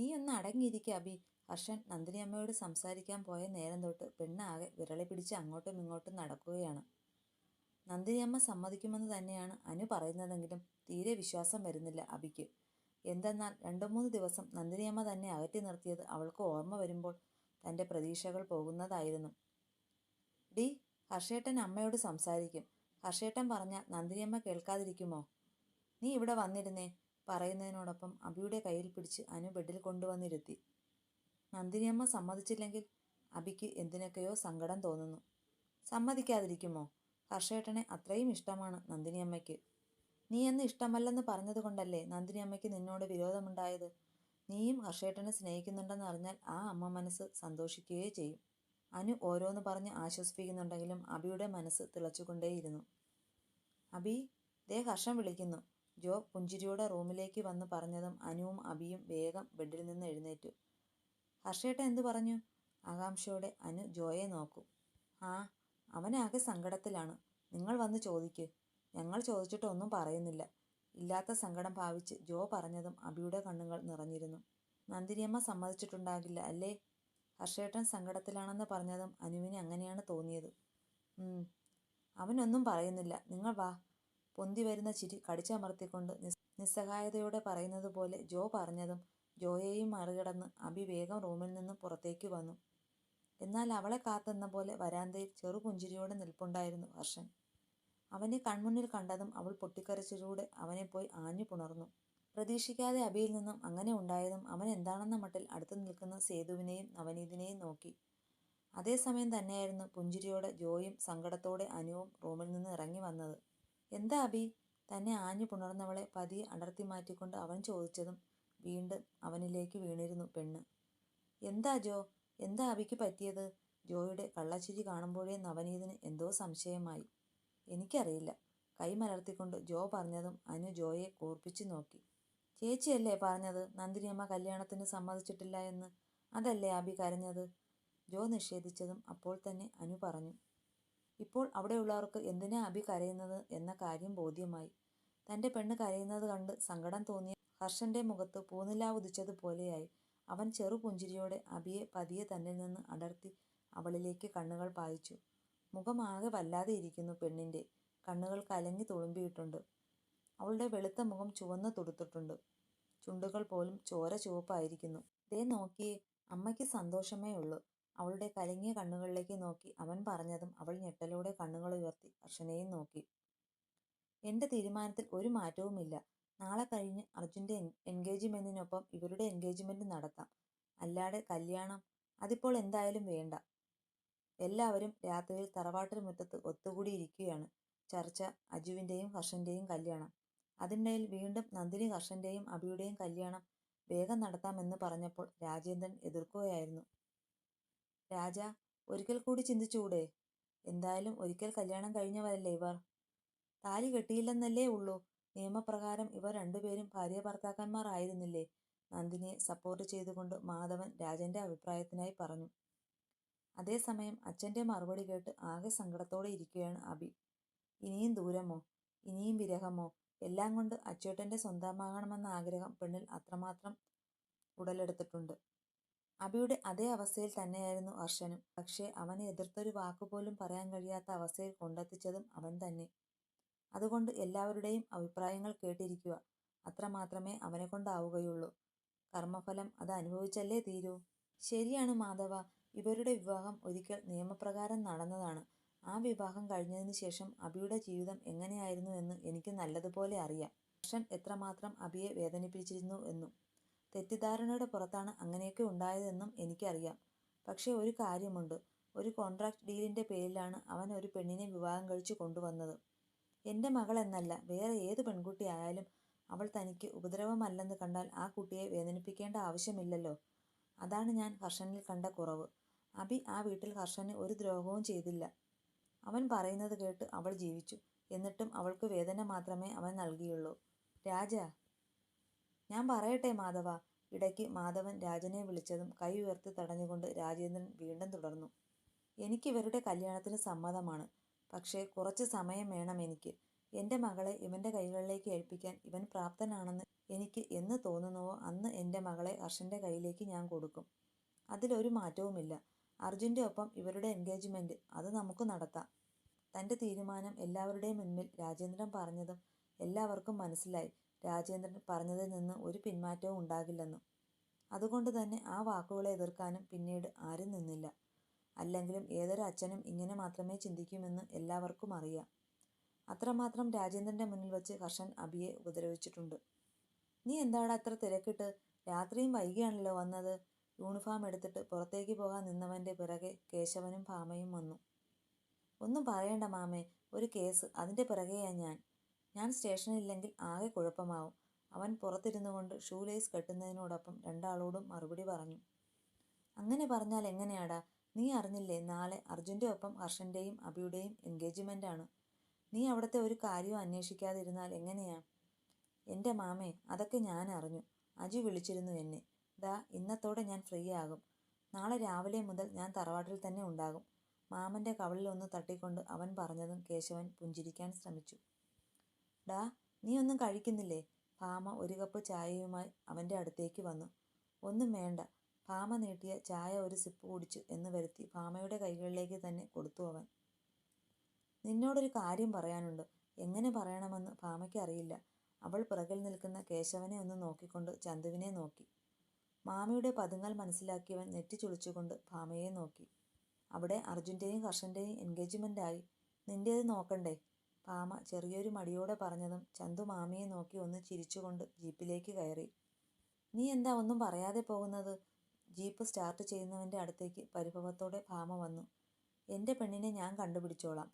നീ ഒന്ന് അടങ്ങിയിരിക്കുക അബി. ഹർഷൻ നന്ദിനി അമ്മയോട് സംസാരിക്കാൻ പോയ നേരം തൊട്ട് പെണ്ണാകെ വിരളി പിടിച്ച് അങ്ങോട്ടും ഇങ്ങോട്ടും നടക്കുകയാണ്. നന്ദിനിയമ്മ സമ്മതിക്കുമെന്ന് തന്നെയാണ് അനു പറയുന്നതെങ്കിലും തീരെ വിശ്വാസം വരുന്നില്ല അബിക്ക്. എന്തെന്നാൽ രണ്ടു മൂന്ന് ദിവസം നന്ദിനിയമ്മ തന്നെ അകറ്റി നിർത്തിയത് അവൾക്ക് ഓർമ്മ വരുമ്പോൾ തന്റെ പ്രതീക്ഷകൾ പോകുന്നതായിരുന്നു. ഡി ഹർഷേട്ടൻ അമ്മയോട് സംസാരിക്കും. ഹർഷേട്ടൻ പറഞ്ഞാൽ നന്ദിനിയമ്മ കേൾക്കാതിരിക്കുമോ? നീ ഇവിടെ വന്നിരുന്നേ. പറയുന്നതിനോടൊപ്പം അബിയുടെ കയ്യിൽ പിടിച്ച് അനു ബെഡിൽ കൊണ്ടുവന്നിരുത്തി. നന്ദിനിയമ്മ സമ്മതിച്ചില്ലെങ്കിൽ അബിക്ക് എന്തിനൊക്കെയോ സങ്കടം തോന്നുന്നു. സമ്മതിക്കാതിരിക്കുമോ? ഹർഷേട്ടനെ അത്രയും ഇഷ്ടമാണ് നന്ദിനിയമ്മയ്ക്ക്. നീ എന്ന് ഇഷ്ടമല്ലെന്ന് പറഞ്ഞതുകൊണ്ടല്ലേ നന്ദിനിയമ്മയ്ക്ക് നിന്നോട് വിരോധമുണ്ടായത്? നീയും ഹർഷേട്ടനെ സ്നേഹിക്കുന്നുണ്ടെന്ന് അറിഞ്ഞാൽ ആ അമ്മ മനസ്സ് സന്തോഷിക്കുകയേ ചെയ്യും അനു ഓരോന്ന് പറഞ്ഞ് ആശ്വസിപ്പിക്കുന്നുണ്ടെങ്കിലും അബിയുടെ മനസ്സ് തിളച്ചുകൊണ്ടേയിരുന്നു. അബി ദേ ഹർഷം വിളിക്കുന്നു. ജോ പുഞ്ചിരിയോടെ റൂമിലേക്ക് വന്ന് പറഞ്ഞതും അനുവും അബിയും വേഗം ബെഡിൽ നിന്ന് എഴുന്നേറ്റു. ഹർഷേട്ട എന്തു പറഞ്ഞു? ആകാംക്ഷയോടെ അനു ജോയെ നോക്കൂ. ആ അവനാകെ സങ്കടത്തിലാണ്. നിങ്ങൾ വന്ന് ചോദിക്ക്. ഞങ്ങൾ ചോദിച്ചിട്ടൊന്നും പറയുന്നില്ല. ഇല്ലാത്ത സങ്കടം ഭാവിച്ച് ജോ പറഞ്ഞതും അബിയുടെ കണ്ണുകൾ നിറഞ്ഞിരുന്നു. നന്ദിനിയമ്മ സമ്മതിച്ചിട്ടുണ്ടാകില്ല അല്ലേ? ഹർഷേട്ടൻ സങ്കടത്തിലാണെന്ന് പറഞ്ഞതും അനുവിന് അങ്ങനെയാണ് തോന്നിയത്. അവനൊന്നും പറയുന്നില്ല. നിങ്ങൾ വാ. പൊന്തി വരുന്ന ചിരി കടിച്ചമർത്തിക്കൊണ്ട് നിസ് നിസ്സഹായതയോടെ പറയുന്നത് പോലെ ജോ പറഞ്ഞതും ജോയെയും മറികടന്ന് അബി വേഗം റൂമിൽ നിന്നും പുറത്തേക്ക് വന്നു. എന്നാൽ അവളെ കാത്തെന്ന പോലെ വരാന്തയിൽ ചെറുപുഞ്ചിരിയോടെ നിൽപ്പുണ്ടായിരുന്നു ഹർഷൻ. അവനെ കൺമുന്നിൽ കണ്ടതും അവൾ പൊട്ടിക്കരച്ചിലൂടെ അവനെ പോയി ആഞ്ഞു പുണർന്നു. പ്രതീക്ഷിക്കാതെ അബിയിൽ നിന്നും അങ്ങനെ ഉണ്ടായതും അവൻ എന്താണെന്ന മട്ടിൽ അടുത്തു നിൽക്കുന്ന സേതുവിനെയും നവനീതിനെയും നോക്കി. അതേസമയം തന്നെയായിരുന്നു പുഞ്ചിരിയോടെ ജോയും സങ്കടത്തോടെ അനുവും റൂമിൽ നിന്ന് ഇറങ്ങി വന്നത്. എന്താ അബി തന്നെ ആഞ്ഞു പുണർന്നവളെ പതിയെ അടർത്തി മാറ്റിക്കൊണ്ട് അവൻ ചോദിച്ചതും വീണ്ടും അവനിലേക്ക് വീണിരുന്നു പെണ്ണ്. എന്താ ജോ? എന്താ അബിക്ക് പറ്റിയത്? ജോയുടെ കള്ളച്ചിരി കാണുമ്പോഴേ നവനീതിന് എന്തോ സംശയമായി. എനിക്കറിയില്ല. കൈ മലർത്തിക്കൊണ്ട് ജോ പറഞ്ഞതും അനു ജോയെ കൂർപ്പിച്ചു നോക്കി. ചേച്ചിയല്ലേ പറഞ്ഞത്? നന്ദിനിയമ്മ കല്യാണത്തിന് സമ്മതിച്ചിട്ടില്ല എന്ന്. അതല്ലേ അബി കരഞ്ഞത്? ജോ നിഷേധിച്ചതും അപ്പോൾ തന്നെ അനു പറഞ്ഞു. ഇപ്പോൾ അവിടെയുള്ളവർക്ക് എന്തിനാ അബി കരയുന്നത് എന്ന കാര്യം ബോധ്യമായി. തന്റെ പെണ്ണ് കരയുന്നത് കണ്ട് സങ്കടം തോന്നിയ ഹർഷന്റെ മുഖത്ത് പൂനിലാവുദിച്ചതുപോലെയായി അവൻ ചെറുപുഞ്ചിരിയോടെ അബിയെ പതിയെ തന്നിൽ നിന്ന് അടർത്തി അവളിലേക്ക് കണ്ണുകൾ പായിച്ചു. മുഖമാകെ വല്ലാതെ ഇരിക്കുന്നു പെണ്ണിന്റെ കണ്ണുകൾ കലങ്ങി തുളുമ്പിയിട്ടുണ്ട്. അവളുടെ വെളുത്ത മുഖം ചുവന്ന് തുടുത്തിട്ടുണ്ട്. ചുണ്ടുകൾ പോലും ചോര ചുവപ്പായിരിക്കുന്നു. ദേ നോക്കിയേ അമ്മയ്ക്ക് സന്തോഷമേ ഉള്ളൂ. അവളുടെ കലങ്ങിയ കണ്ണുകളിലേക്ക് നോക്കി. അവൻ പറഞ്ഞതും അവൾ ഞെട്ടലോടെ കണ്ണുകൾ ഉയർത്തി. ഹർഷനെയും നോക്കി. എന്റെ തീരുമാനത്തിൽ ഒരു മാറ്റവുമില്ല. നാളെ കഴിഞ്ഞ് അർജുന്റെ എൻഗേജ്മെന്റിനൊപ്പം ഇവരുടെ എൻഗേജ്മെന്റ് നടത്താം. അല്ലാതെ കല്യാണം അതിപ്പോൾ എന്തായാലും വേണ്ട. എല്ലാവരും രാത്രിയിൽ തറവാട്ടിൽ മുറ്റത്ത് ഒത്തുകൂടിയിരിക്കുകയാണ്. ചർച്ച അജുവിന്റെയും ഹർഷന്റെയും കല്യാണം. അതിനിടയിൽ വീണ്ടും നന്ദിനി ഹർഷന്റെയും അബിയുടെയും കല്യാണം വേഗം നടത്താമെന്ന് പറഞ്ഞപ്പോൾ രാജേന്ദ്രൻ എതിർക്കുകയായിരുന്നു. രാജ ഒരിക്കൽ കൂടി ചിന്തിച്ചുകൂടെ? എന്തായാലും ഒരിക്കൽ കല്യാണം കഴിഞ്ഞവരല്ലേ ഇവർ? താലി കെട്ടിയില്ലെന്നല്ലേ ഉള്ളൂ. നിയമപ്രകാരം ഇവർ രണ്ടുപേരും ഭാര്യ ഭർത്താക്കന്മാർ ആയിരുന്നില്ലേ? നന്ദിനിയെ സപ്പോർട്ട് ചെയ്തുകൊണ്ട് മാധവൻ രാജന്റെ അഭിപ്രായത്തിനായി പറഞ്ഞു. അതേസമയം അച്ഛന്റെ മറുപടി കേട്ട് ആകെ സങ്കടത്തോടെ ഇരിക്കുകയാണ് അബി ഇനിയും ദൂരമോ? ഇനിയും വിരഹമോ? എല്ലാം കൊണ്ട് അച്ചേട്ടന്റെ സ്വന്തമാകണമെന്ന ആഗ്രഹം പെണ്ണിൽ അത്രമാത്രം ഉടലെടുത്തിട്ടുണ്ട്. അബിയുടെ അതേ അവസ്ഥയിൽ തന്നെയായിരുന്നു അർഷനും പക്ഷേ അവനെ എതിർത്തൊരു വാക്കുപോലും പറയാൻ കഴിയാത്ത അവസ്ഥയിൽ കൊണ്ടെത്തിച്ചതും അവൻ തന്നെ. അതുകൊണ്ട് എല്ലാവരുടെയും അഭിപ്രായങ്ങൾ കേട്ടിരിക്കുക. അത്രമാത്രമേ അവനെ കൊണ്ടാവുകയുള്ളൂ. കർമ്മഫലം അത് അനുഭവിച്ചല്ലേ തീരൂ? ശരിയാണ് മാധവ. ഇവരുടെ വിവാഹം ഒരിക്കൽ നിയമപ്രകാരം നടന്നതാണ്. ആ വിവാഹം കഴിഞ്ഞതിന് ശേഷം അബിയുടെ ജീവിതം എങ്ങനെയായിരുന്നു എന്ന് എനിക്ക് നല്ലതുപോലെ അറിയാം. ഹർഷൻ എത്രമാത്രം അബിയെ വേദനിപ്പിച്ചിരുന്നു എന്നും. തെറ്റിദ്ധാരണയുടെ പുറത്താണ് അങ്ങനെയൊക്കെ ഉണ്ടായതെന്നും എനിക്കറിയാം. പക്ഷേ ഒരു കാര്യമുണ്ട്. ഒരു കോൺട്രാക്ട് ഡീലിന്റെ പേരിലാണ് അവൻ ഒരു പെണ്ണിനെ വിവാഹം കഴിച്ചു കൊണ്ടുവന്നത്. എന്റെ മകളെന്നല്ല വേറെ ഏത് പെൺകുട്ടിയായാലും അവൾ തനിക്ക് ഉപദ്രവമല്ലെന്ന് കണ്ടാൽ ആ കുട്ടിയെ വേദനിപ്പിക്കേണ്ട ആവശ്യമില്ലല്ലോ. അതാണ് ഞാൻ ഹർഷനിൽ കണ്ട കുറവ്. അബി ആ വീട്ടിൽ ഹർഷന് ഒരു ദ്രോഹവും ചെയ്തില്ല. അവൻ പറയുന്നത് കേട്ട് അവൾ ജീവിച്ചു. എന്നിട്ടും അവൾക്ക് വേദന മാത്രമേ അവൻ നൽകിയുള്ളൂ. രാജ ഞാൻ പറയട്ടെ മാധവ. ഇടയ്ക്ക് മാധവൻ രാജനെ വിളിച്ചതും കൈ ഉയർത്തി തടഞ്ഞുകൊണ്ട് രാജേന്ദ്രൻ വീണ്ടും തുടർന്നു. എനിക്ക് ഇവരുടെ കല്യാണത്തിന് സമ്മതമാണ്. പക്ഷേ കുറച്ച് സമയം വേണം എനിക്ക്. എന്റെ മകളെ ഇവന്റെ കൈകളിലേക്ക് ഏൽപ്പിക്കാൻ ഇവൻ പ്രാപ്തനാണെന്ന് എനിക്ക് എന്ന് തോന്നുന്നുവോ അന്ന് എന്റെ മകളെ ഹർഷന്റെ കയ്യിലേക്ക് ഞാൻ കൊടുക്കും. അതിലൊരു മാറ്റവുമില്ല. അർജുന്റെ ഒപ്പം ഇവരുടെ എൻഗേജ്മെന്റ് അത് നമുക്ക് നടത്താം. തന്റെ തീരുമാനം എല്ലാവരുടെയും മുന്നിൽ രാജേന്ദ്രൻ പറഞ്ഞതും എല്ലാവർക്കും മനസ്സിലായി. രാജേന്ദ്രൻ പറഞ്ഞതിൽ നിന്ന് ഒരു പിന്മാറ്റവും ഉണ്ടാകില്ലെന്നും അതുകൊണ്ട് തന്നെ ആ വാക്കുകളെ എതിർക്കാനും പിന്നീട് ആരും നിന്നില്ല. അല്ലെങ്കിലും ഏതൊരു അച്ഛനും ഇങ്ങനെ മാത്രമേ ചിന്തിക്കുമെന്ന് എല്ലാവർക്കും അറിയാം. അത്രമാത്രം രാജേന്ദ്രന്റെ മുന്നിൽ വെച്ച് ഹർഷൻ അബിയെ ഉപദ്രവിച്ചിട്ടുണ്ട്. നീ എന്താണ് അത്ര തിരക്കിട്ട്? രാത്രിയും വൈകിയാണല്ലോ വന്നത്. യൂണിഫോം എടുത്തിട്ട് പുറത്തേക്ക് പോകാൻ നിന്നവന്റെ പിറകെ കേശവനും ഭാമയും വന്നു. ഒന്നും പറയണ്ട മാമേ ഒരു കേസ്. അതിന്റെ പിറകെയാ ഞാൻ. ഞാൻ സ്റ്റേഷനിലില്ലെങ്കിൽ ആകെ കുഴപ്പമാവും. അവൻ പുറത്തിരുന്നു കൊണ്ട് ഷൂ ലേസ് കെട്ടുന്നതിനോടൊപ്പം രണ്ടാളോടും മറുപടി പറഞ്ഞു. അങ്ങനെ പറഞ്ഞാൽ എങ്ങനെയാടാ? നീ അറിഞ്ഞില്ലേ നാളെ അർജുന്റെ ഒപ്പം ഹർഷന്റെയും അബിയുടെയും ആണ്. നീ അവിടുത്തെ ഒരു കാര്യവും അന്വേഷിക്കാതിരുന്നാൽ എങ്ങനെയാ? എന്റെ മാമേ അതൊക്കെ ഞാൻ അറിഞ്ഞു. അജു വിളിച്ചിരുന്നു എന്നെ. ദാ ഇന്നത്തോടെ ഞാൻ ഫ്രീ ആകും. നാളെ രാവിലെ മുതൽ ഞാൻ തറവാട്ടിൽ തന്നെ ഉണ്ടാകും. മാമന്റെ കവളിൽ ഒന്ന് തട്ടിക്കൊണ്ട് അവൻ പറഞ്ഞതും കേശവൻ പുഞ്ചിരിക്കാൻ ശ്രമിച്ചു. ഡാ നീ ഒന്നും കഴിക്കുന്നില്ലേ? ഭാമ ഒരു കപ്പ് ചായയുമായി അവന്റെ അടുത്തേക്ക് വന്നു. ഒന്നും വേണ്ട. ഭാമ നീട്ടിയ ചായ ഒരു സിപ്പ് കുടിച്ചു എന്ന് വരുത്തി ഭാമയുടെ കൈകളിലേക്ക് തന്നെ കൊടുത്തു അവൻ. നിന്നോടൊരു കാര്യം പറയാനുണ്ട്. എങ്ങനെ പറയണമെന്ന് ഭാമയ്ക്ക് അറിയില്ല. അവൾ പിറകിൽ നിൽക്കുന്ന കേശവനെ ഒന്ന് നോക്കിക്കൊണ്ട് ചന്തുവിനെ നോക്കി. മാമയുടെ പതുങ്ങൽ മനസ്സിലാക്കിയവൻ നെറ്റി ചുളിച്ചുകൊണ്ട് ഭാമയെ നോക്കി. അവിടെ അർജുന്റെയും ഹർഷന്റെയും എൻഗേജ്മെന്റായി. നിന്റേത് നോക്കണ്ടേ? ഭാമ ചെറിയൊരു മടിയോടെ പറഞ്ഞതും ചന്തു മാമിയെ നോക്കി ഒന്ന് ചിരിച്ചുകൊണ്ട് ജീപ്പിലേക്ക് കയറി. നീ എന്താ ഒന്നും പറയാതെ പോകുന്നത്? ജീപ്പ് സ്റ്റാർട്ട് ചെയ്യുന്നവന്റെ അടുത്തേക്ക് പരിഭവത്തോടെ ഭാമ വന്നു. എന്റെ പെണ്ണിനെ ഞാൻ കണ്ടുപിടിച്ചോളാം.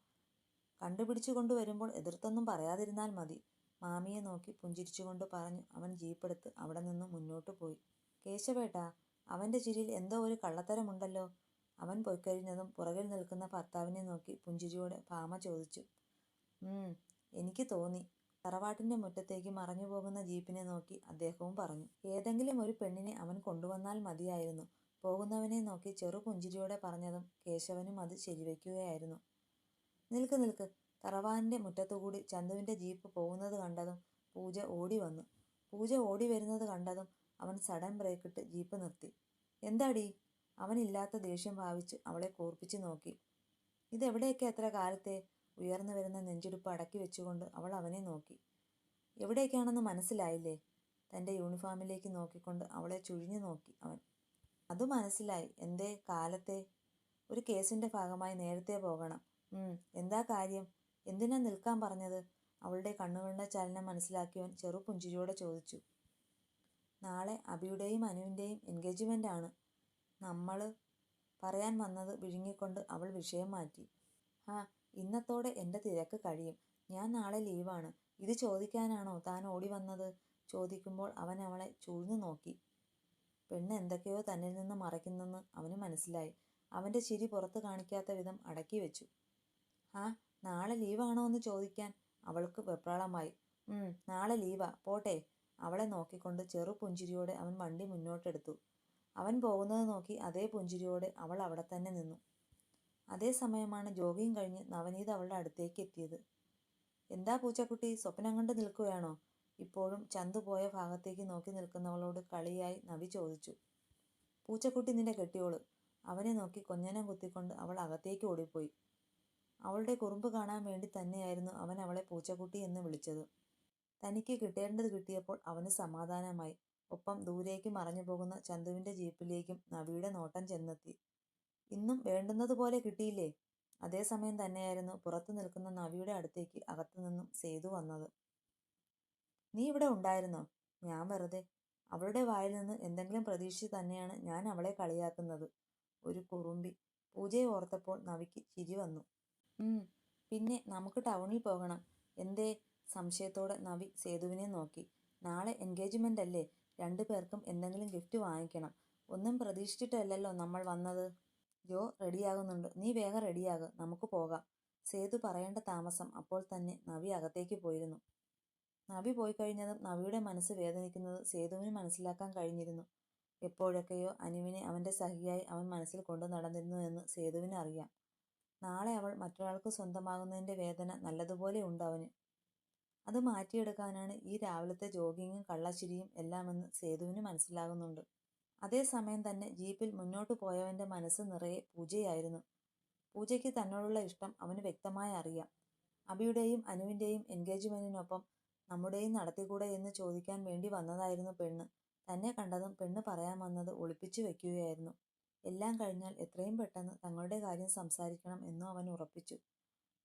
കണ്ടുപിടിച്ചു കൊണ്ടുവരുമ്പോൾ എതിർത്തൊന്നും പറയാതിരുന്നാൽ മതി. മാമിയെ നോക്കി പുഞ്ചിരിച്ചുകൊണ്ട് പറഞ്ഞു അവൻ ജീപ്പെടുത്ത് അവിടെ നിന്ന് മുന്നോട്ട് പോയി. കേശവേട്ടാ അവന്റെ ചിരിയിൽ എന്തോ ഒരു കള്ളത്തരമുണ്ടല്ലോ. അവൻ പൊയ്ക്കരിഞ്ഞതും പുറകിൽ നിൽക്കുന്ന ഭർത്താവിനെ നോക്കി പുഞ്ചിരിയോടെ ഭാമ ചോദിച്ചു. എനിക്ക് തോന്നി. തറവാട്ടിന്റെ മുറ്റത്തേക്ക് മറഞ്ഞു പോകുന്ന ജീപ്പിനെ നോക്കി അദ്ദേഹവും പറഞ്ഞു. ഏതെങ്കിലും ഒരു പെണ്ണിനെ അവൻ കൊണ്ടുവന്നാൽ മതിയായിരുന്നു. പോകുന്നവനെ നോക്കി ചെറു പുഞ്ചിരിയോടെ പറഞ്ഞതും കേശവനും അത് ശരിവയ്ക്കുകയായിരുന്നു നിൽക്ക് നിൽക്ക്. തറവാടിന്റെ മുറ്റത്തുകൂടി ചന്തുവിന്റെ ജീപ്പ് പോകുന്നത് കണ്ടതും പൂജ ഓടി വന്നു. പൂജ ഓടി വരുന്നത് കണ്ടതും അവൻ സഡൻ ബ്രേക്കിട്ട് ജീപ്പ് നിർത്തി. എന്താടി? അവനില്ലാത്ത ദേഷ്യം ഭാവിച്ച് അവളെ കൂർപ്പിച്ച് നോക്കി. ഇതെവിടെയൊക്കെ എത്ര കാലത്തെ? ഉയർന്നു വരുന്ന നെഞ്ചിടിപ്പ് അടക്കി വെച്ചുകൊണ്ട് അവൾ അവനെ നോക്കി. എവിടേക്കാണെന്ന് മനസ്സിലായില്ലേ? തന്റെ യൂണിഫോമിലേക്ക് നോക്കിക്കൊണ്ട് അവളെ ചുഴിഞ്ഞു നോക്കി അവൻ. അത് മനസ്സിലായി. എന്തേ? കാലത്തെ? ഒരു കേസിന്റെ ഭാഗമായി നേരത്തെ പോകണം. എന്താ കാര്യം? എന്തിനാ നിൽക്കാൻ പറഞ്ഞത്? അവളുടെ കണ്ണുകളുടെ ചലനം മനസ്സിലാക്കിയവൻ ചെറു പുഞ്ചിരിയോടെ ചോദിച്ചു. നാളെ അബിയുടെയും അനുവിന്റെയും എൻഗേജ്മെന്റ് ആണ്. നമ്മൾ പറയാൻ വന്നത് വിഴുങ്ങിക്കൊണ്ട് അവൾ വിഷയം മാറ്റി. ആ ഇന്നത്തോടെ എന്റെ തിരക്ക് കഴിയും. ഞാൻ നാളെ ലീവാണ്. ഇത് ചോദിക്കാനാണോ താൻ ഓടി വന്നത്? ചോദിക്കുമ്പോൾ അവൻ അവളെ ചൂഴ്ന്നു നോക്കി. പെണ്ണ് എന്തൊക്കെയോ തന്നിൽ നിന്ന് മറയ്ക്കുന്നെന്ന് അവന് മനസ്സിലായി. അവന്റെ ചിരി പുറത്ത് കാണിക്കാത്ത വിധം അടക്കി വെച്ചു. ആ നാളെ ലീവാണോ എന്ന് ചോദിക്കാൻ? അവൾക്ക് വെപ്രാളമായി. നാളെ ലീവാ. പോട്ടെ. അവളെ നോക്കിക്കൊണ്ട് ചെറു പുഞ്ചിരിയോടെ അവൻ വണ്ടി മുന്നോട്ടെടുത്തു. അവൻ പോകുന്നത് നോക്കി അതേ പുഞ്ചിരിയോടെ അവൾ അവിടെ തന്നെ നിന്നു. അതേ സമയമാണ് ജോഗിങ് കഴിഞ്ഞ് നവനീത് അവളുടെ അടുത്തേക്ക് എത്തിയത്. എന്താ പൂച്ചക്കുട്ടി? സ്വപ്നം കണ്ട് നിൽക്കുകയാണോ ഇപ്പോഴും ചന്തു പോയ ഭാഗത്തേക്ക് നോക്കി നിൽക്കുന്നവളോട് കളിയായി നവി ചോദിച്ചു. പൂച്ചക്കുട്ടി നിന്റെ കെട്ടിയോൾ. അവനെ നോക്കി കൊഞ്ഞനം കുത്തിക്കൊണ്ട് അവൾ അകത്തേക്ക് ഓടിപ്പോയി. അവളുടെ കുറുമ്പ് കാണാൻ വേണ്ടി തന്നെയായിരുന്നു അവൻ അവളെ പൂച്ചക്കുട്ടി എന്ന് വിളിച്ചത്. തനിക്ക് കിട്ടേണ്ടത് കിട്ടിയപ്പോൾ അവന് സമാധാനമായി. ഒപ്പം ദൂരേക്ക് മറഞ്ഞു പോകുന്ന ചന്തുവിന്റെ ജീപ്പിലേക്കും നവിയുടെ നോട്ടം ചെന്നെത്തി. ഇന്നും വേണ്ടുന്നതുപോലെ കിട്ടിയില്ലേ? അതേസമയം തന്നെയായിരുന്നു പുറത്തു നിൽക്കുന്ന നവിയുടെ അടുത്തേക്ക് അകത്തു നിന്നും സേതു വന്നത്. നീ ഇവിടെ ഉണ്ടായിരുന്നോ? ഞാൻ വെറുതെ. അവളുടെ വായിൽ നിന്ന് എന്തെങ്കിലും പ്രതീക്ഷിച്ച് തന്നെയാണ് ഞാൻ അവളെ കളിയാക്കുന്നത്. ഒരു കുറുമ്പി പൂജയെ ഓർത്തപ്പോൾ നവിക്ക് ചിരി വന്നു. പിന്നെ നമുക്ക് ടൗണിൽ പോകണം. എന്തേ? സംശയത്തോടെ നവി സേതുവിനെ നോക്കി. നാളെ എൻഗേജ്മെന്റ് അല്ലേ രണ്ടു പേർക്കും എന്തെങ്കിലും ഗിഫ്റ്റ് വാങ്ങിക്കണം. ഒന്നും പ്രതീക്ഷിച്ചിട്ടല്ലല്ലോ നമ്മൾ വന്നത്. ജോ റെഡിയാകുന്നുണ്ട്. നീ വേഗം റെഡിയാകുക നമുക്ക് പോകാം. സേതു പറയേണ്ട താമസം അപ്പോൾ തന്നെ നവി അകത്തേക്ക് പോയിരുന്നു. നവി പോയി കഴിഞ്ഞതും നവിയുടെ മനസ്സ് വേദനിക്കുന്നത് സേതുവിന് മനസ്സിലാക്കാൻ കഴിഞ്ഞിരുന്നു. എപ്പോഴൊക്കെയോ അനുവിനെ അവന്റെ സഹിയായി അവൻ മനസ്സിൽ കൊണ്ടു നടന്നിരുന്നു എന്ന് സേതുവിന് അറിയാം. നാളെ അവൾ മറ്റൊരാൾക്ക് സ്വന്തമാകുന്നതിന്റെ വേദന നല്ലതുപോലെ ഉണ്ട് അവന്. അത് മാറ്റിയെടുക്കാനാണ് ഈ രാവിലത്തെ ജോഗിങ്ങും കള്ളച്ചിരിയും എല്ലാമെന്ന് സേതുവിന് മനസ്സിലാകുന്നുണ്ട്. അതേസമയം തന്നെ ജീപ്പിൽ മുന്നോട്ടു പോയവന്റെ മനസ്സ് നിറയെ പൂജയായിരുന്നു. പൂജയ്ക്ക് തന്നോടുള്ള ഇഷ്ടം അവന് വ്യക്തമായി അറിയാം. അബിയുടെയും അനുവിന്റെയും എൻഗേജ്മെന്റിനൊപ്പം നമ്മുടെയും നടത്തിക്കൂടെ എന്ന് ചോദിക്കാൻ വേണ്ടി വന്നതായിരുന്നു പെണ്ണ്. തന്നെ കണ്ടതും പെണ്ണ് പറയാൻ വന്നത് ഒളിപ്പിച്ചു വെക്കുകയായിരുന്നു. എല്ലാം കഴിഞ്ഞാൽ എത്രയും പെട്ടെന്ന് തങ്ങളുടെ കാര്യം സംസാരിക്കണം എന്നും അവൻ ഉറപ്പിച്ചു.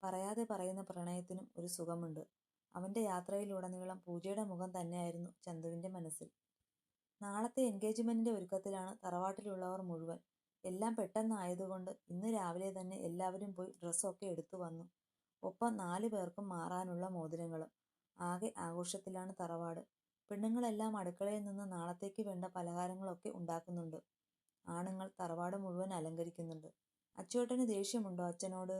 പറയാതെ പറയുന്ന പ്രണയത്തിനും ഒരു സുഖമുണ്ട്. അവന്റെ യാത്രയിലുടനീളം പൂജയുടെ മുഖം തന്നെയായിരുന്നു ചന്തുവിന്റെ മനസ്സിൽ. നാളത്തെ എൻഗേജ്മെന്റിന്റെ ഒരുക്കത്തിലാണ് തറവാട്ടിലുള്ളവർ മുഴുവൻ. എല്ലാം പെട്ടെന്നായതുകൊണ്ട് ഇന്ന് രാവിലെ തന്നെ എല്ലാവരും പോയി ഡ്രസ്സൊക്കെ എടുത്തു വന്നു. ഒപ്പം നാലു പേർക്കും മാറാനുള്ള മോതിരങ്ങളും. ആകെ ആഘോഷത്തിലാണ് തറവാട്. പെണ്ണുങ്ങളെല്ലാം അടുക്കളയിൽ നിന്ന് നാളത്തേക്ക് വേണ്ട പലഹാരങ്ങളൊക്കെ ഉണ്ടാക്കുന്നുണ്ട്. ആണുങ്ങൾ തറവാട് മുഴുവൻ അലങ്കരിക്കുന്നുണ്ട്. അച്ചോട്ടന് ദേഷ്യമുണ്ടോ അച്ഛനോട്?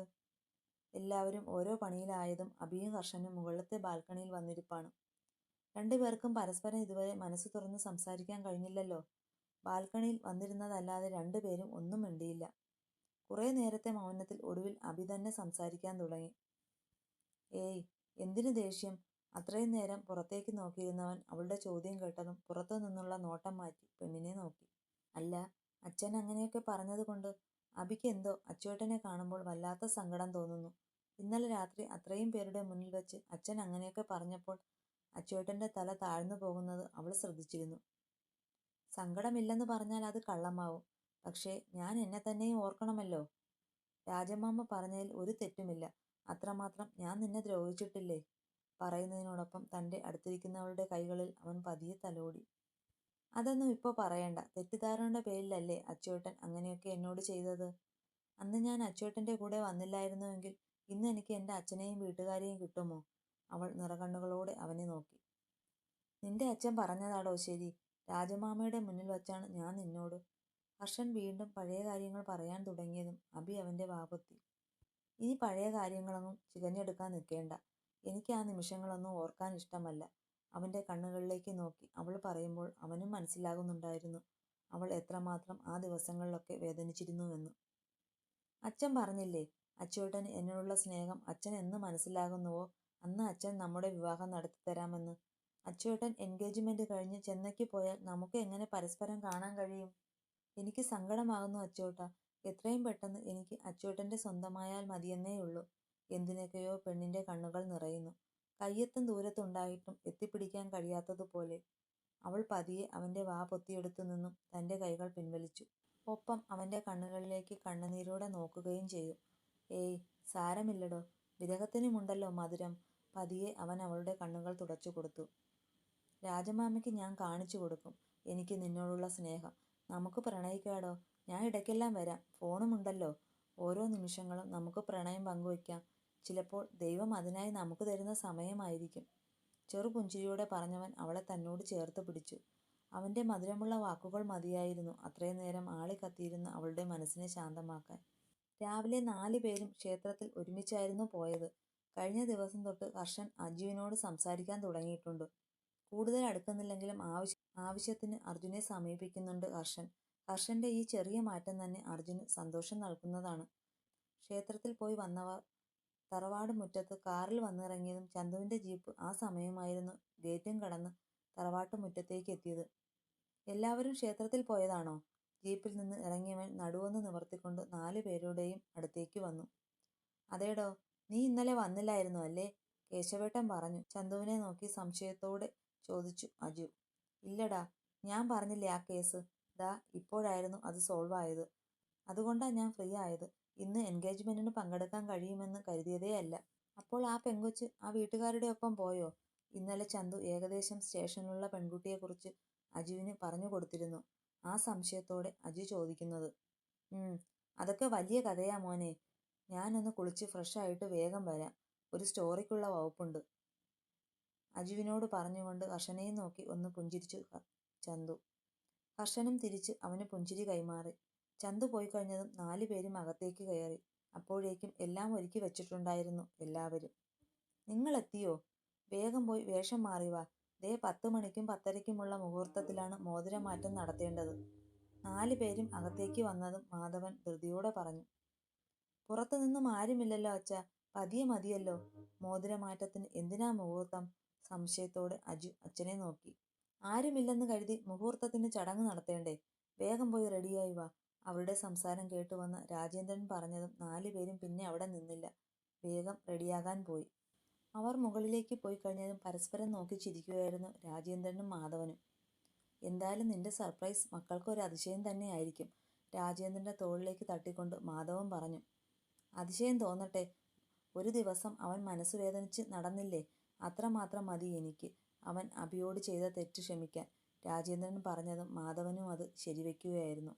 എല്ലാവരും ഓരോ പണിയിലായതും അബിയും കർഷനും മുകളിലത്തെ ബാൽക്കണിയിൽ വന്നിരിപ്പാണ്. രണ്ടുപേർക്കും പരസ്പരം ഇതുവരെ മനസ്സ് തുറന്ന് സംസാരിക്കാൻ കഴിഞ്ഞില്ലല്ലോ. ബാൽക്കണിയിൽ വന്നിരുന്നതല്ലാതെ രണ്ടുപേരും ഒന്നും മിണ്ടിയില്ല. കുറേ നേരത്തെ മൗനത്തിൽ ഒടുവിൽ അഭി തന്നെ സംസാരിക്കാൻ തുടങ്ങി. ഏയ് എന്തിനു ദേഷ്യം? അത്രയും നേരം പുറത്തേക്ക് നോക്കിയിരുന്നവൻ അവളുടെ ചോദ്യം കേട്ടതും പുറത്തു നിന്നുള്ള നോട്ടം മാറ്റി പെണ്ണിനെ നോക്കി. അല്ല അച്ഛൻ അങ്ങനെയൊക്കെ പറഞ്ഞതുകൊണ്ട് അബിക്ക് എന്തോ അച്ചുവേട്ടനെ കാണുമ്പോൾ വല്ലാത്ത സങ്കടം തോന്നുന്നു. ഇന്നലെ രാത്രി അത്രയും പേരുടെ മുന്നിൽ വെച്ച് അച്ഛൻ അങ്ങനെയൊക്കെ പറഞ്ഞപ്പോൾ അച്ചുവേട്ടന്റെ തല താഴ്ന്നു പോകുന്നത് അവൾ ശ്രദ്ധിച്ചിരുന്നു. സങ്കടമില്ലെന്ന് പറഞ്ഞാൽ അത് കള്ളമാവും. പക്ഷേ ഞാൻ എന്നെ തന്നെയും ഓർക്കണമല്ലോ. രാജമാമ പറഞ്ഞതിൽ ഒരു തെറ്റുമില്ല. അത്രമാത്രം ഞാൻ നിന്നെ ദ്രോഹിച്ചിട്ടില്ലേ? പറയുന്നതിനോടൊപ്പം തന്റെ അടുത്തിരിക്കുന്നവളുടെ കൈകളിൽ അവൻ പതിയെ തലോടി. അതൊന്നും ഇപ്പോൾ പറയണ്ട. തെറ്റിദ്ധാരണയുടെ പേരിലല്ലേ അച്ചുവേട്ടൻ അങ്ങനെയൊക്കെ എന്നോട് ചെയ്തത്? അന്ന് ഞാൻ അച്ചുവേട്ടന്റെ കൂടെ വന്നില്ലായിരുന്നുവെങ്കിൽ ഇന്ന് എനിക്ക് എന്റെ അച്ഛനെയും വീട്ടുകാരെയും കിട്ടുമോ? അവൾ നിറകണ്ണുകളോടെ അവനെ നോക്കി. നിന്റെ അച്ഛൻ പറഞ്ഞതാടോ ശരി. രാജമാമയുടെ മുന്നിൽ വച്ചാണ് ഞാൻ നിന്നോട്. ഹർഷൻ വീണ്ടും പഴയ കാര്യങ്ങൾ പറയാൻ തുടങ്ങിയതും അബി അവന്റെ വാപത്തി. ഇനി പഴയ കാര്യങ്ങളൊന്നും ചികഞ്ഞെടുക്കാൻ നിൽക്കേണ്ട. എനിക്ക് ആ നിമിഷങ്ങളൊന്നും ഓർക്കാൻ ഇഷ്ടമല്ല. അവന്റെ കണ്ണുകളിലേക്ക് നോക്കി. അവൾ പറയുമ്പോൾ അവനും മനസ്സിലാകുന്നുണ്ടായിരുന്നു അവൾ എത്രമാത്രം ആ ദിവസങ്ങളിലൊക്കെ വേദനിച്ചിരുന്നുവെന്ന്. അച്ഛൻ പറഞ്ഞില്ലേ അച്ചോട്ടൻ എന്നോടുള്ള സ്നേഹം അച്ഛൻ എന്ന് മനസ്സിലാകുന്നുവോ? അന്ന് അച്ഛൻ നമ്മുടെ വിവാഹം നടത്തി തരാമെന്ന്. അച്ചുവേട്ടൻ എൻഗേജ്മെന്റ് കഴിഞ്ഞ് ചെന്നൈക്ക് പോയാൽ നമുക്ക് എങ്ങനെ പരസ്പരം കാണാൻ കഴിയും? എനിക്ക് സങ്കടമാകുന്നു അച്ചുവേട്ട. എത്രയും പെട്ടെന്ന് എനിക്ക് അച്ചുവേട്ടന്റെ സ്വന്തമായാൽ മതിയെന്നേ ഉള്ളൂ. എന്തിനൊക്കെയോ പെണ്ണിന്റെ കണ്ണുകൾ നിറയുന്നു. കയ്യെത്തും ദൂരത്തുണ്ടായിട്ടും എത്തിപ്പിടിക്കാൻ കഴിയാത്തതുപോലെ. അവൾ പതിയെ അവന്റെ വാ പൊത്തിയെടുത്തു നിന്നും. തന്റെ കൈകൾ പിൻവലിച്ചു. ഒപ്പം അവന്റെ കണ്ണുകളിലേക്ക് കണ്ണുനീരോടെ നോക്കുകയും ചെയ്തു. ഏയ് സാരമില്ലടോ. വിരഹത്തിനുമുണ്ടല്ലോ മധുരം. പതിയെ അവൻ അവളുടെ കണ്ണുകൾ തുടച്ചു കൊടുത്തു. രാജമാമയ്ക്ക് ഞാൻ കാണിച്ചു കൊടുക്കും. എനിക്ക് നിന്നോടുള്ള സ്നേഹം. നമുക്ക് പ്രണയിക്കാടോ? ഞാൻ ഇടയ്ക്കെല്ലാം വരാം. ഫോണുമുണ്ടല്ലോ ഓരോ നിമിഷങ്ങളും നമുക്ക് പ്രണയം പങ്കുവയ്ക്കാം. ചിലപ്പോൾ ദൈവം അതിനായി നമുക്ക് തരുന്ന സമയമായിരിക്കും. ചെറുപുഞ്ചിരിയോടെ പറഞ്ഞവൻ അവളെ തന്നോട് ചേർത്ത് പിടിച്ചു. അവന്റെ മധുരമുള്ള വാക്കുകൾ മതിയായിരുന്നു. അത്രയും നേരം ആളി കത്തിയിരുന്ന അവളുടെ മനസ്സിനെ ശാന്തമാക്കാൻ. രാവിലെ നാലു പേരും ക്ഷേത്രത്തിൽ ഒരുമിച്ചായിരുന്നു പോയത്. കഴിഞ്ഞ ദിവസം തൊട്ട് ഹർഷൻ അജുവിനോട് സംസാരിക്കാൻ തുടങ്ങിയിട്ടുണ്ട്. കൂടുതൽ അടുക്കുന്നില്ലെങ്കിലും ആവശ്യ ആവശ്യത്തിന് അർജുനെ സമീപിക്കുന്നുണ്ട് ഹർഷൻ. ഹർഷന്റെ ഈ ചെറിയ മാറ്റം തന്നെ അർജുന് സന്തോഷം നൽകുന്നതാണ്. ക്ഷേത്രത്തിൽ പോയി വന്നവർ തറവാട് മുറ്റത്ത് കാറിൽ വന്നിറങ്ങിയതും ചന്തുവിന്റെ ജീപ്പ് ആ സമയമായിരുന്നു ഗേറ്റും കടന്ന് തറവാട്ട് മുറ്റത്തേക്ക് എത്തിയത്. എല്ലാവരും ക്ഷേത്രത്തിൽ പോയതാണോ? ജീപ്പിൽ നിന്ന് ഇറങ്ങിയവൻ നടുവൊന്ന് നിവർത്തിക്കൊണ്ട് നാല് പേരുടെയും അടുത്തേക്ക് വന്നു. അതേടോ നീ ഇന്നലെ വന്നില്ലായിരുന്നു അല്ലേ? കേശവേട്ടൻ പറഞ്ഞു. ചന്തുവിനെ നോക്കി സംശയത്തോടെ ചോദിച്ചു അജു. ഇല്ലടാ ഞാൻ പറഞ്ഞില്ലേ ആ കേസ്? ദാ ഇപ്പോഴായിരുന്നു അത് സോൾവ് ആയത്. അതുകൊണ്ടാണ് ഞാൻ ഫ്രീ ആയത്. ഇന്ന് എൻഗേജ്മെന്റിന് പങ്കെടുക്കാൻ കഴിയുമെന്ന് കരുതിയതേ അല്ല. അപ്പോൾ ആ പെങ്കൊച്ച് ആ വീട്ടുകാരുടെ ഒപ്പം പോയോ? ഇന്നലെ ചന്തു ഏകദേശം സ്റ്റേഷനിലുള്ള പെൺകുട്ടിയെക്കുറിച്ച് അജുവിന് പറഞ്ഞു കൊടുത്തിരുന്നു. ആ സംശയത്തോടെ അജു ചോദിക്കുന്നത് അതൊക്കെ വലിയ കഥയാ മോനെ. ഞാനൊന്ന് കുളിച്ച് ഫ്രഷ് ആയിട്ട് വേഗം വരാം. ഒരു സ്റ്റോറിക്കുള്ള വകുപ്പുണ്ട്. അജുവിനോട് പറഞ്ഞുകൊണ്ട് ഹർഷനെയും നോക്കി ഒന്ന് പുഞ്ചിരിച്ചു ചന്തു. ഹർഷനും തിരിച്ച് അവന് പുഞ്ചിരി കൈമാറി. ചന്തു പോയി കഴിഞ്ഞതും നാലു പേരും അകത്തേക്ക് കയറി. അപ്പോഴേക്കും എല്ലാം ഒരുക്കി വെച്ചിട്ടുണ്ടായിരുന്നു എല്ലാവരും. നിങ്ങൾ എത്തിയോ വേഗം പോയി വേഷം മാറി വാ. ദേ പത്ത് മണിക്കും പത്തരയ്ക്കുമുള്ള മുഹൂർത്തത്തിലാണ് മോതിരമാറ്റം നടത്തേണ്ടത്. നാലു പേരും അകത്തേക്ക് വന്നതും മാധവൻ ധൃതിയോടെ പറഞ്ഞു. പുറത്തു നിന്നും ആരുമില്ലല്ലോ അച്ഛ. പതിയെ മതിയല്ലോ. മോതിരമാറ്റത്തിന് എന്തിനാ മുഹൂർത്തം? സംശയത്തോടെ അജു അച്ഛനെ നോക്കി. ആരുമില്ലെന്ന് കരുതി മുഹൂർത്തത്തിന് ചടങ്ങ് നടത്തേണ്ടേ? വേഗം പോയി റെഡിയായി വാ. അവരുടെ സംസാരം കേട്ടു വന്ന രാജേന്ദ്രൻ പറഞ്ഞതും നാലു പേരും പിന്നെ അവിടെ നിന്നില്ല. വേഗം റെഡിയാകാൻ പോയി. അവർ മുകളിലേക്ക് പോയി കഴിഞ്ഞതും പരസ്പരം നോക്കി ചിരിക്കുകയായിരുന്നു രാജേന്ദ്രനും മാധവനും. എന്തായാലും നിന്റെ സർപ്രൈസ് മക്കൾക്കൊരു അതിശയം തന്നെയായിരിക്കും രാജേന്ദ്രന്റെ തോളിലേക്ക് തട്ടിക്കൊണ്ട് മാധവൻ പറഞ്ഞു. അതിശയം തോന്നട്ടെ. ഒരു ദിവസം അവൻ മനസ്സ് വേദനിച്ച് നടന്നില്ലേ? അത്രമാത്രം മതി എനിക്ക്. അവൻ അഭിയോട് ചെയ്ത തെറ്റ് ക്ഷമിക്കാൻ. രാജേന്ദ്രൻ പറഞ്ഞതും മാധവനും അത് ശരിവെക്കുകയായിരുന്നു.